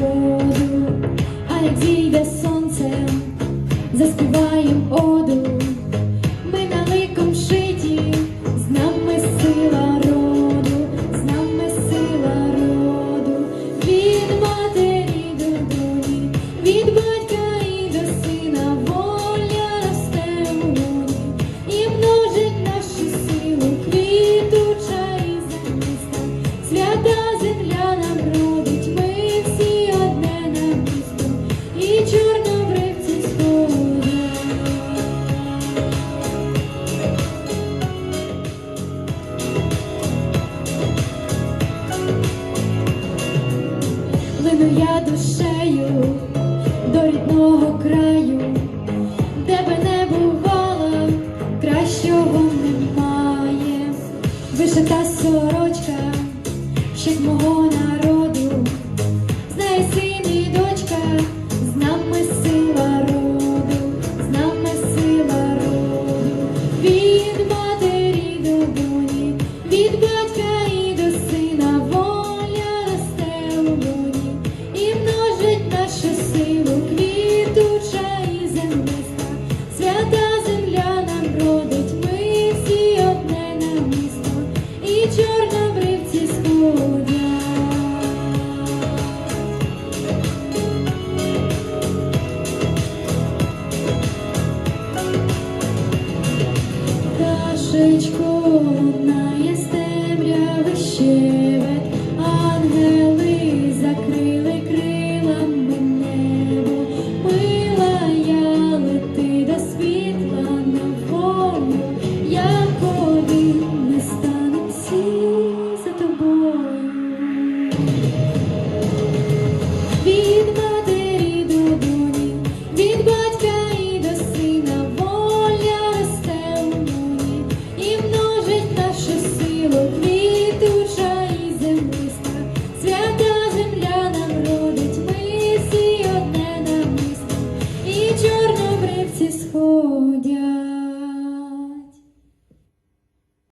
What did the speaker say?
народу, а як зійде сонце, заспіваєм оду. душею до рідного краю, де би не бувало, кращого немає, вишита сорочка, ще мого народу. родить ми всі на місто, і чорнобривці сходять. Кашечко одна.